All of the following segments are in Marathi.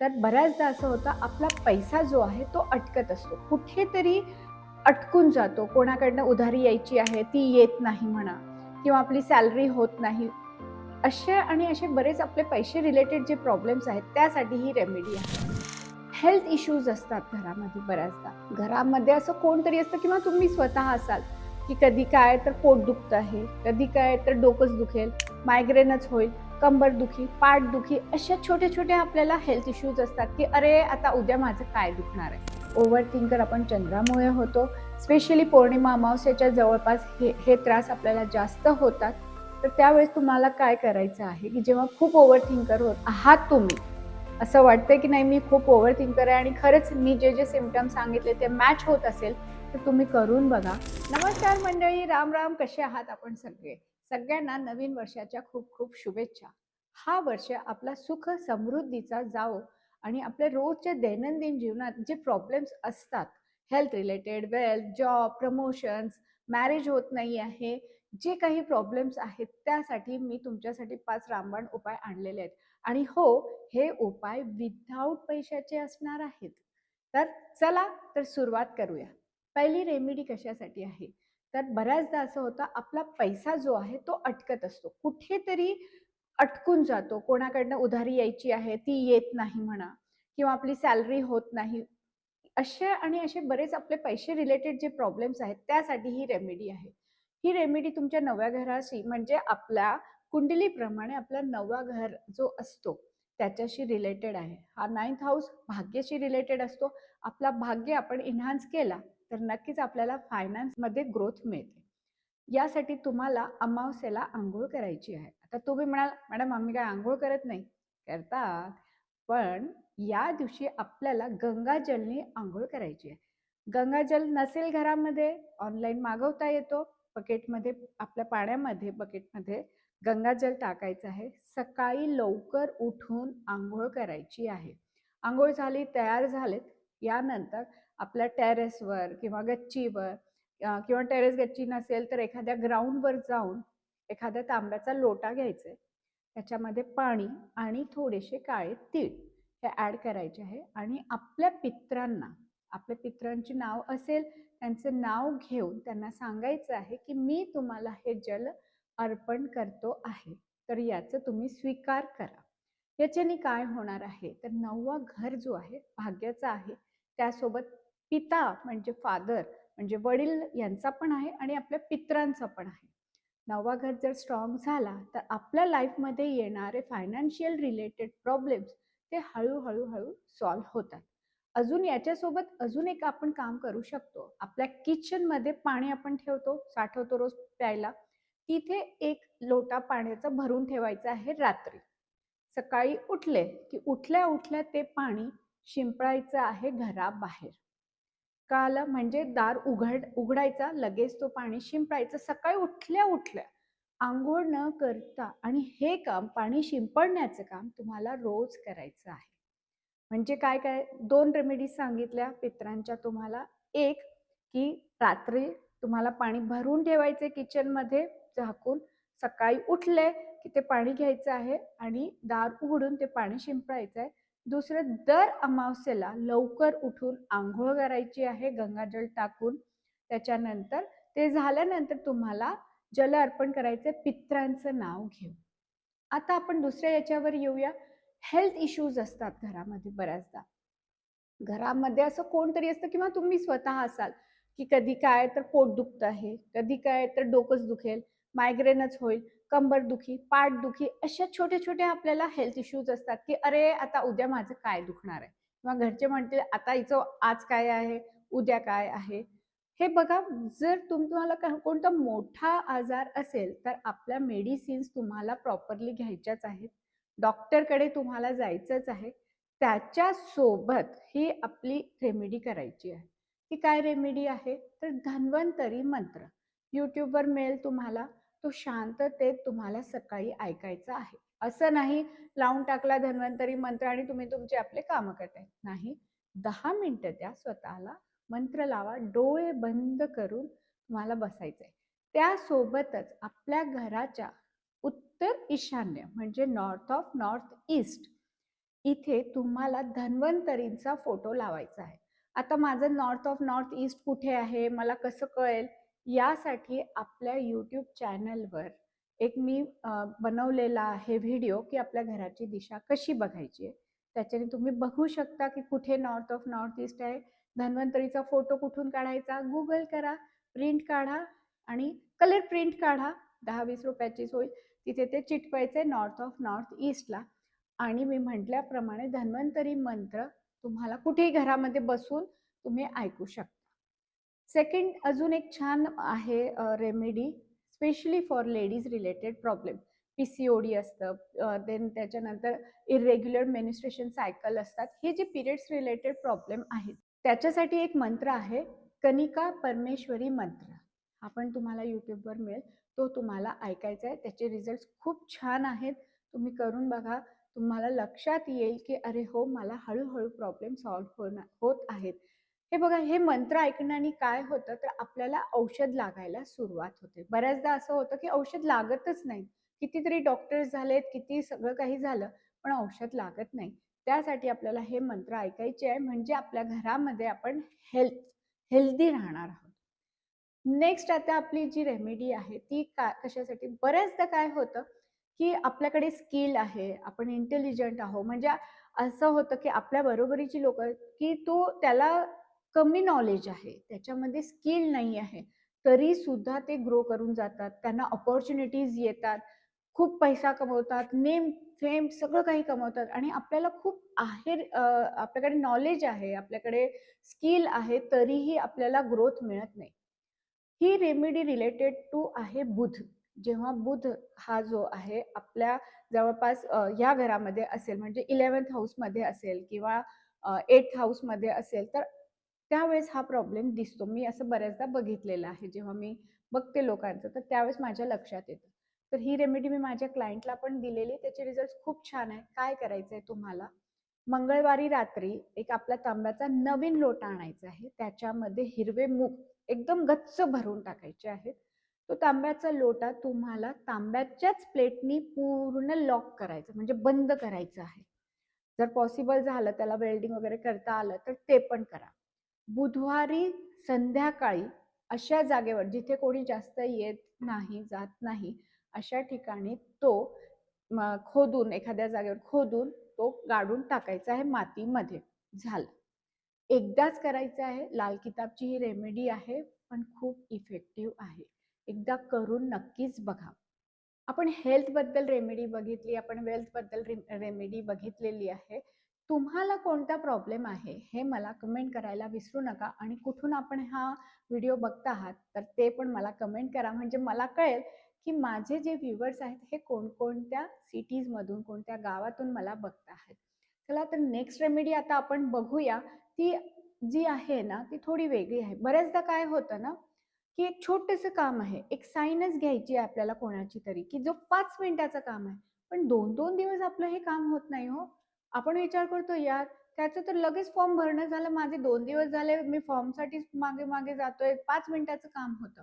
तर बऱ्याचदा असं होतं आपला पैसा जो आहे तो अटकत असतो. कुठेतरी अटकून जातो. कोणाकडनं उधारी यायची आहे ती येत नाही म्हणा किंवा आपली सॅलरी होत नाही. असे आणि असे बरेच आपले पैसे रिलेटेड जे प्रॉब्लेम्स आहेत त्यासाठी ही रेमेडी आहे. हेल्थ इश्यूज असतात घरामध्ये बऱ्याचदा. घरामध्ये असं कोणतरी असतं किंवा तुम्ही स्वतः असाल की कधी काय तर पोट दुखतं आहे कधी काय तर डोकंच दुखेल मायग्रेनच होईल. कंबरदुखी पाठदुखी अशा छोटे छोटे आपल्याला हेल्थ इश्यूज असतात की अरे आता उद्या माझं काय दुखणार आहे? ओव्हर थिंकर आपण चंद्रामुळे होतो स्पेशली पौर्णिमा अमावस्याच्या जवळपास हे हे त्रास आपल्याला जास्त होतात तर त्यावेळेस तुम्हाला काय करायचं आहे की जेव्हा खूप ओव्हर थिंकर होत आहात तुम्ही? असं वाटतं की नाही मी खूप ओव्हर थिंकर आहे आणि खरंच मी जे जे सिमटम सांगितले ते मॅच होत असेल तर तुम्ही करून बघा. नमस्कार मंडळी राम राम कसे आहात आपण सगळे? सगळ्यांना नवीन वर्षाच्या खूप खूप शुभेच्छा. हा वर्ष आपला सुख समृद्धीचा जावो आणि आपल्या रोजच्या दैनंदिन जीवनात जे प्रॉब्लेम्स असतात health related wealth job promotions marriage होत नाही आहे जे काही प्रॉब्लेम्स आहेत त्यासाठी मी तुमच्यासाठी पाच रामबाण उपाय आणलेले आहेत. आणि हो हे उपाय विदाऊट पैशाचे असणार आहेत. तर चला तर सुरुवात करूया. पहिली रेमेडी कशासाठी आहे? तर बऱ्याचदा असं होतं आपला पैसा जो आहे तो अटकत असतो. कुठेतरी अटकून जातो. कोणाकडनं उधारी यायची आहे ती येत नाही म्हणा किंवा आपली सॅलरी होत नाही. असे आणि असे बरेच आपले पैसे रिलेटेड जे प्रॉब्लेम्स आहेत त्यासाठी ही रेमेडी आहे. ही रेमेडी तुमच्या नव्या घराशी म्हणजे आपल्या कुंडलीप्रमाणे आपला नवा घर जो असतो त्याच्याशी रिलेटेड आहे. हा नाईन्थ हाऊस भाग्याशी रिलेटेड असतो. आपला भाग्य आपण इन्हान्स केला तर नक्कीच आपल्याला फायनान्समध्ये ग्रोथ मिळते. यासाठी तुम्हाला अमावस्येला आंघोळ करायची आहे. आता तुम्ही म्हणाल मॅडम आम्ही काय आंघोळ करत नाही. करतात. पण या दिवशी आपल्याला गंगाजलने आंघोळ करायची आहे. गंगाजल नसेल घरामध्ये ऑनलाईन मागवता येतो. बकेटमध्ये आपल्या पाण्यामध्ये बकेटमध्ये गंगाजल टाकायचं आहे. सकाळी लवकर उठून आंघोळ करायची आहे. आंघोळ झाली तयार झालेत. यानंतर आपल्या टेरेसवर किंवा गच्चीवर किंवा टेरेस गच्ची नसेल तर एखाद्या ग्राउंडवर जाऊन एखाद्या तांब्याचा लोटा घ्यायचा. आहे त्याच्यामध्ये पाणी आणि थोडेसे काळे तीळ हे ॲड करायचे आहे. आणि आपल्या पित्रांना आपल्या पित्रांची नाव असेल त्यांचं नाव घेऊन त्यांना सांगायचं आहे की मी तुम्हाला हे जल अर्पण करतो आहे. तर याचं तुम्ही स्वीकार करा. याच्याने काय होणार आहे? तर नववा घर जो आहे भाग्याचा आहे त्यासोबत पिता म्हणजे फादर म्हणजे वडील यांचा पण आहे आणि आपल्या पित्रांचा पण आहे. नववा घर जर स्ट्रॉंग झाला तर आपल्या लाईफमध्ये येणारे फायनान्शियल रिलेटेड प्रॉब्लेम्स ते हळूहळू हळू सॉल्व्ह होतात. अजून याच्यासोबत अजून एक आपण काम करू शकतो. आपल्या किचनमध्ये पाणी आपण ठेवतो साठवतो रोज प्यायला. तिथे एक लोटा पाण्याचा भरून ठेवायचा आहे रात्री. सकाळी उठले की उठल्या उठल्या ते पाणी शिंपडायचं आहे घराबाहेर. काल म्हणजे दार उघड उघडायचा लगेच तो पाणी शिंपडायचं. सकाळी उठल्या उठल्या आंघोळ न करता आणि हे काम पाणी शिंपडण्याचं काम तुम्हाला रोज करायचं आहे. म्हणजे काय काय? दोन रेमेडीज सांगितल्या पित्रांच्या तुम्हाला. एक की रात्री तुम्हाला पाणी भरून ठेवायचे किचनमध्ये झाकून. सकाळी उठले की ते पाणी घ्यायचं आहे आणि दार उघडून ते पाणी शिंपडायचं आहे. दुसरं दर अमावस्येला लवकर उठून आंघोळ करायची आहे गंगाजल टाकून. त्याच्यानंतर ते झाल्यानंतर तुम्हाला जल अर्पण करायचं पित्रांचं नाव घेऊ आता आपण दुसऱ्या याच्यावर येऊया. हेल्थ इश्यूज असतात घरामध्ये बऱ्याचदा. घरामध्ये असं कोणतरी असतं किंवा तुम्ही स्वतः असाल की कधी काय तर पोट दुखतं आहे कधी काय तर डोकंच दुखेल मायग्रेनच होईल. कंबर दुखी पाठ दुखी अशा छोटे छोटे आपल्याला हेल्थ इश्यूज असतात की अरे आता उद्या माझं काय दुखणार आहे? किंवा घरचे म्हणतील आता हिचं आज काय आहे? उद्या काय आहे? हे बघा जर तुम्हाला का- कोणता मोठा आजार असेल तर आपल्या मेडिसिन्स तुम्हाला प्रॉपरली घ्यायच्याच आहेत. डॉक्टरकडे तुम्हाला जायचंच आहे. त्याच्यासोबत ही आपली रेमेडी करायची आहे. ती काय रेमेडी आहे? तर धन्वंतरी मंत्र. यूट्यूबवर मिळेल तुम्हाला तो शांततेत तुम्हाला सकाळी ऐकायचा आहे. असं नाही लावून टाकला धन्वंतरी मंत्र आणि तुम्ही तुमचे आपले कामं करताय. नाही दहा मिनिटं द्या स्वतःला मंत्र लावा डोळे बंद करून तुम्हाला बसायचं आहे त्यासोबतच आपल्या घराच्या उत्तर ईशान्य म्हणजे नॉर्थ ऑफ नॉर्थ ईस्ट इथे तुम्हाला धन्वंतरींचा फोटो लावायचा आहे. आता माझं नॉर्थ ऑफ नॉर्थ ईस्ट कुठे आहे? मला कसं कळेल? यासाठी आपल्या यूट्यूब चॅनलवर एक मी बनवलेला आहे व्हिडिओ की आपल्या घराची दिशा कशी बघायची आहे. त्याच्याने तुम्ही बघू शकता की कुठे नॉर्थ ऑफ नॉर्थ ईस्ट आहे. धन्वंतरीचा फोटो कुठून काढायचा? गुगल करा प्रिंट काढा आणि कलर प्रिंट काढा. दहा वीस रुपयाचीच होईल. तिथे ते चिटकवायचे नॉर्थ ऑफ नॉर्थ ईस्टला आणि मी म्हटल्याप्रमाणे धन्वंतरी मंत्र तुम्हाला कुठेही घरामध्ये बसून तुम्ही ऐकू शकता. सेकंड अजून एक छान आहे remedy specially for ladies related problem P C O D असतं देन त्याच्यानंतर इरेग्युलर मेनिस्ट्रेशन सायकल असतात. हे जे पिरियड्स रिलेटेड प्रॉब्लेम आहेत त्याच्यासाठी एक मंत्र आहे कनिका परमेश्वरी मंत्र. हा पण तुम्हाला यूट्यूबवर मिळेल. तो तुम्हाला ऐकायचा आहे. त्याचे रिझल्ट खूप छान आहेत. तुम्ही करून बघा. तुम्हाला लक्षात येईल की अरे हो मला हळूहळू प्रॉब्लेम सॉल्व्ह होणार होत आहेत. हे बघा हे मंत्र ऐकण्याने काय होतं तर आपल्याला औषध लागायला सुरुवात होते. बऱ्याचदा असं होतं की औषध लागतच नाही. कितीतरी डॉक्टर्स झालेत किती सगळं काही झालं पण औषध लागत नाही. त्यासाठी आपल्याला हे मंत्र ऐकायचे आहे म्हणजे आपल्या घरामध्ये आपण हेल्थ हेल्दी राहणार आहोत. नेक्स्ट आता आपली जी रेमेडी आहे ती का कशासाठी? बऱ्याचदा काय होतं की आपल्याकडे स्किल आहे आपण इंटेलिजंट आहोत. म्हणजे असं होतं की आपल्या बरोबरीची लोक की तो त्याला कमी नॉलेज आहे त्याच्यामध्ये स्किल नाही आहे तरी सुद्धा ते ग्रो करून जातात. त्यांना ऑपॉर्च्युनिटीज येतात. खूप पैसा कमवतात नेम फेम सगळं काही कमवतात आणि आपल्याला खूप आहे आपल्याकडे नॉलेज आहे आपल्याकडे स्किल आहे तरीही आपल्याला ग्रोथ मिळत नाही. ही रेमेडी रिलेटेड टू आहे बुध. जेव्हा बुध हा जो आहे आपल्या जवळपास या घरामध्ये असेल म्हणजे इलेवन्थ हाऊसमध्ये असेल किंवा एट हाऊसमध्ये असेल तर त्यावेळेस हा प्रॉब्लेम दिसतो. मी असं बऱ्याचदा बघितलेलं आहे. जेव्हा मी बघते लोकांचं तर त्यावेळेस माझ्या लक्षात येतं. तर ही रेमेडी मी माझ्या क्लायंटला पण दिलेली. त्याचे रिझल्ट खूप छान आहे काय करायचं आहे तुम्हाला? मंगळवारी रात्री एक आपला तांब्याचा नवीन लोटा आणायचा आहे. त्याच्यामध्ये हिरवे मूग एकदम गच्च भरून टाकायचे आहेत. तो तांब्याचा लोटा तुम्हाला तांब्याच्याच प्लेटनी पूर्ण लॉक करायचं म्हणजे बंद करायचं आहे. जर पॉसिबल झालं त्याला वेल्डिंग वगैरे करता आलं तर ते पण करा. बुधवारी संध्याकाळी अशा जागेवर जिथे कोणी जास्त येत नाही जात नाही अशा ठिकाणी तो खोदून एखाद्या जागेवर खोदून तो गाडून टाकायचा आहे मातीमध्ये. झालं. एकदाच करायचं आहे. लाल किताबची ही रेमेडी आहे पण खूप इफेक्टिव्ह आहे. एकदा करून नक्कीच बघा. आपण हेल्थबद्दल रेमेडी बघितली आपण वेल्थबद्दल रेमेडी बघितलेली आहे. तुम्हाला कोणता प्रॉब्लेम आहे हे मला कमेंट करायला विसरू नका आणि कुठून आपण हा व्हिडिओ बघता आहात तर ते पण मला कमेंट करा. म्हणजे मला कळेल की माझे जे व्ह्युअर्स आहेत हे कोणकोणत्या सिटीजमधून कोणत्या गावातून मला बघता आहेत. चला तर नेक्स्ट रेमेडी आता आपण बघूया. ती जी आहे ना ती थोडी वेगळी आहे. बऱ्याचदा काय होतं ना की एक छोटंसं काम आहे. एक साईनच घ्यायची आहे आपल्याला कोणाची तरी की जो पाच मिनिटाचं काम आहे. पण दोन दोन दिवस आपलं हे काम होत नाही हो. आपण विचार करतो यार त्याचं तर लगेच फॉर्म भरणं झालं माझे दोन दिवस झाले मी फॉर्मसाठी मागे मागे जातोय पाच मिनिटाचं काम होतं.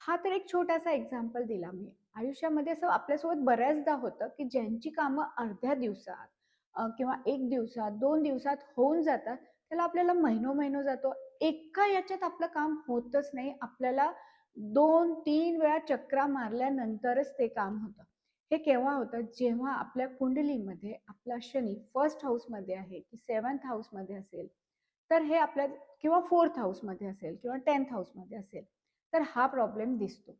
हा तर एक छोटासा एक्झाम्पल दिला मी. आयुष्यामध्ये असं आपल्यासोबत बऱ्याचदा होतं की ज्यांची कामं अर्ध्या दिवसात किंवा एक दिवसात दोन दिवसात होऊन जातात त्याला आपल्याला महिनो महिनो जातो. एका याच्यात आपलं काम होतच नाही. आपल्याला दोन तीन वेळा चक्रा मारल्यानंतरच ते काम होतं. हे केव्हा होतं? जेव्हा आपल्या कुंडलीमध्ये आपला शनी फर्स्ट हाऊसमध्ये आहे की सेवन्थ हाऊसमध्ये असेल तर हे आपल्या किंवा फोर्थ हाऊसमध्ये असेल किंवा टेन्थ हाऊसमध्ये असेल तर हा प्रॉब्लेम दिसतो.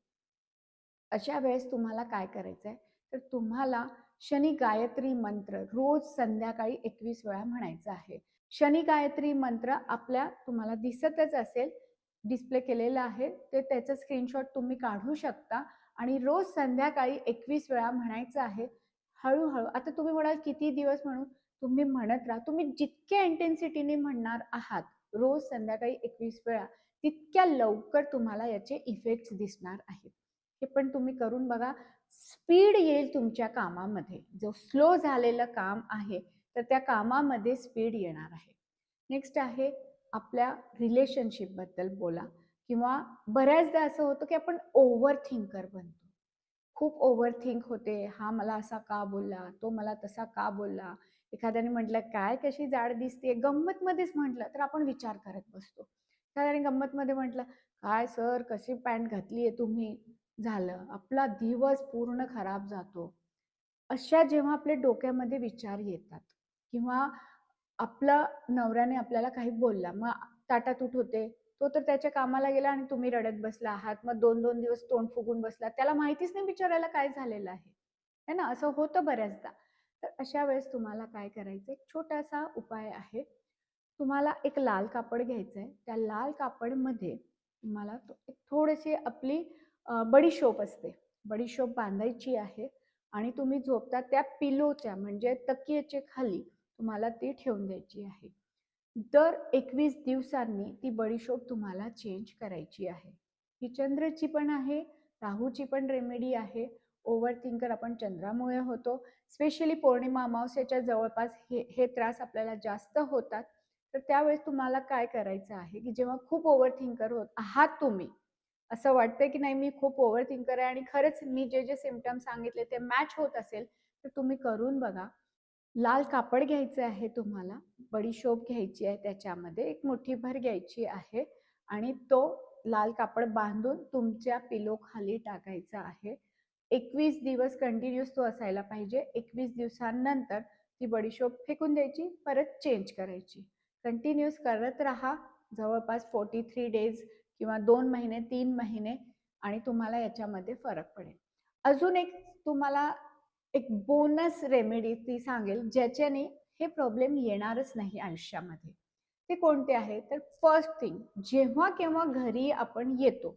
अशा वेळेस तुम्हाला काय करायचं आहे तर तुम्हाला शनी गायत्री मंत्र रोज संध्याकाळी एकवीस वेळा म्हणायचा आहे. शनी गायत्री मंत्र आपल्या तुम्हाला दिसतच असेल डिस्प्ले केलेलं आहे ते त्याचं स्क्रीनशॉट तुम्ही काढू शकता. आणि रोज संध्याकाळी एकवीस वेळा म्हणायचं आहे हळूहळू आता तुम्ही म्हणाल किती दिवस म्हणून तुम्ही म्हणत राहा. तुम्ही जितक्या इंटेन्सिटीने म्हणणार आहात रोज संध्याकाळी एकवीस वेळा तितक्या लवकर तुम्हाला याचे इफेक्ट्स दिसणार आहेत. हे पण तुम्ही करून बघा. स्पीड येईल तुमच्या कामामध्ये. जो स्लो झालेलं काम आहे तर त्या कामामध्ये स्पीड येणार आहे. नेक्स्ट आहे आपल्या रिलेशनशिपबद्दल बोला. किंवा बऱ्याचदा असं होतं की आपण ओव्हर थिंकर बनतो. खूप ओव्हर थिंक होते. हा मला असा का बोलला? तो मला तसा का बोलला? एखाद्याने म्हटलं काय कशी जाड दिसते गंमतमध्येच म्हटलं तर आपण विचार करत बसतो. एखाद्याने गंमतमध्ये म्हटलं काय सर कशी पॅन्ट घातली आहे तुम्ही? झालं. आपला दिवस पूर्ण खराब जातो. अशा जेव्हा आपल्या डोक्यामध्ये विचार येतात किंवा आपला नवऱ्याने आपल्याला काही बोलला मग ताटातूट होते. तो तर त्याच्या कामाला गेला आणि तुम्ही रडत बसला आहात. मग दोन दोन दिवस तोंड फुगून बसला. त्याला माहितीच नाही बिचारायला काय झालेलं आहे. है ना? असं होतं बऱ्याचदा. तर अशा वेळेस तुम्हाला काय करायचं? एक छोटासा उपाय आहे. तुम्हाला एक लाल कापड घ्यायचं आहे. त्या लाल कापडमध्ये तुम्हाला तो- एक थोडीशी आपली बडीशोप असते. बडीशोप बांधायची आहे आणि तुम्ही झोपता त्या पिलोच्या म्हणजे तकियेचे खाली तुम्हाला ती ठेवून द्यायची आहे. दर एकवीस दिवसांनी ती बडीशोप तुम्हाला चेंज करायची आहे. ही चंद्रची पण आहे राहूची पण रेमेडी आहे. ओव्हर थिंकर आपण चंद्रामुळे होतो. स्पेशली पौर्णिमा अमावस्याच्या जवळपास हे हे त्रास आपल्याला जास्त होतात. तर त्यावेळेस तुम्हाला काय करायचं आहे की जेव्हा खूप ओव्हर थिंकर होत आहात तुम्ही. असं वाटतंय की नाही मी खूप ओव्हर थिंकर आहे आणि खरंच मी जे जे सिमटम सांगितले ते मॅच होत असेल तर तुम्ही करून बघा. लाल कापड घ्यायचं आहे तुम्हाला बडीशोप घ्यायची आहे त्याच्यामध्ये एक मोठी भर घ्यायची आहे आणि तो लाल कापड बांधून तुमच्या पिलो खाली टाकायचा आहे. एकवीस दिवस कंटिन्युअस तो असायला पाहिजे. एकवीस दिवसांनंतर ती बडीशोप फेकून द्यायची परत चेंज करायची. कंटिन्युअस करत राहा. जवळपास फोर्टी थ्री डेज किंवा दोन महिने तीन महिने आणि तुम्हाला याच्यामध्ये फरक पडेल. अजून एक तुम्हाला एक बोनस रेमेडी ती सांगेल ज्याच्याने हे प्रॉब्लेम येणारच नाही आयुष्यामध्ये. ते कोणते आहे? तर फर्स्ट थिंग जेव्हा केव्हा घरी आपण येतो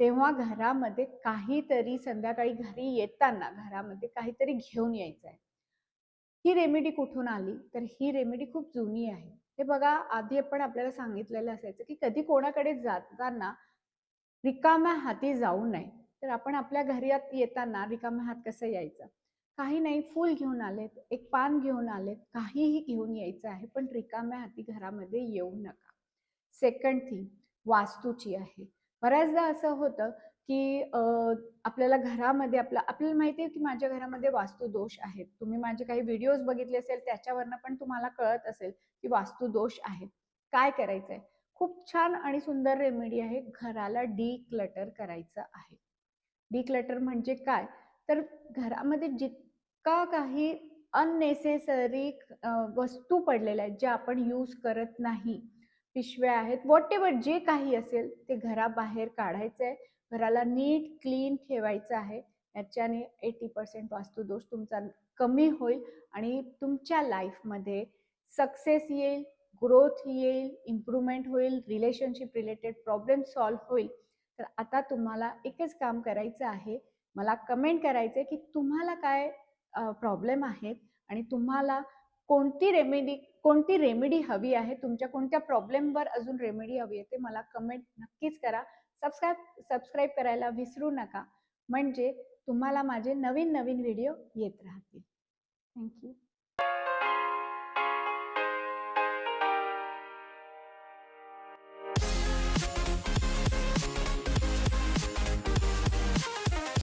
तेव्हा घरामध्ये काहीतरी संध्याकाळी घरी येताना घरामध्ये काहीतरी घेऊन यायचं आहे ही रेमेडी कुठून आली? तर ही रेमेडी खूप जुनी आहे. हे बघा आधी आपण आपल्याला सांगितलेलं असायचं की कधी कोणाकडे जाताना रिकाम्या हाती जाऊ नये. तर आपण आपल्या घरी येताना रिकाम्या हात कसं यायचं? काही नाही फूल घेऊन आलेत एक पान घेऊन आलेत काहीही घेऊन यायचं आहे पण रिकाम्या हाती घरामध्ये येऊ नका. सेकंड थिंग वास्तूची आहे. बऱ्याचदा असं होतं की आपल्याला घरामध्ये आपलं आपल्याला माहिती आहे की माझ्या घरामध्ये वास्तू दोष आहेत. तुम्ही माझे काही व्हिडिओज बघितले असेल त्याच्यावरनं पण तुम्हाला कळत असेल की वास्तू दोष आहेत. काय करायचं आहे खूप छान आणि सुंदर रेमेडी आहे घराला डी क्लटर करायचं आहे. डी क्लटर म्हणजे काय? तर घरामध्ये जित का काही अननेसेसरी वस्तू पडलेल्या आहेत ज्या आपण यूज करत नाही. पिशव्या आहेत वॉट एव्हर जे काही असेल ते घराबाहेर काढायचं आहे. घराला नीट क्लीन ठेवायचं आहे. याच्याने एटी पर्सेंट वास्तुदोष तुमचा कमी होईल आणि तुमच्या लाईफमध्ये सक्सेस येईल ग्रोथ येईल इम्प्रूव्हमेंट होईल रिलेशनशिप रिलेटेड प्रॉब्लेम सॉल्व होईल. तर आता तुम्हाला एकच काम करायचं आहे. मला कमेंट करायचं आहे की तुम्हाला काय प्रॉब्लेम आहेत आणि तुम्हाला कोणती रेमेडी कोणती रेमेडी हवी आहे? तुमच्या कोणत्या प्रॉब्लेमवर अजून रेमेडी हवी आहे ते मला कमेंट नक्कीच करा. सबस्क्राईब सबस्क्राईब करायला विसरू नका. म्हणजे तुम्हाला माझे नवीन नवीन व्हिडिओ येत राहतील. थँक्यू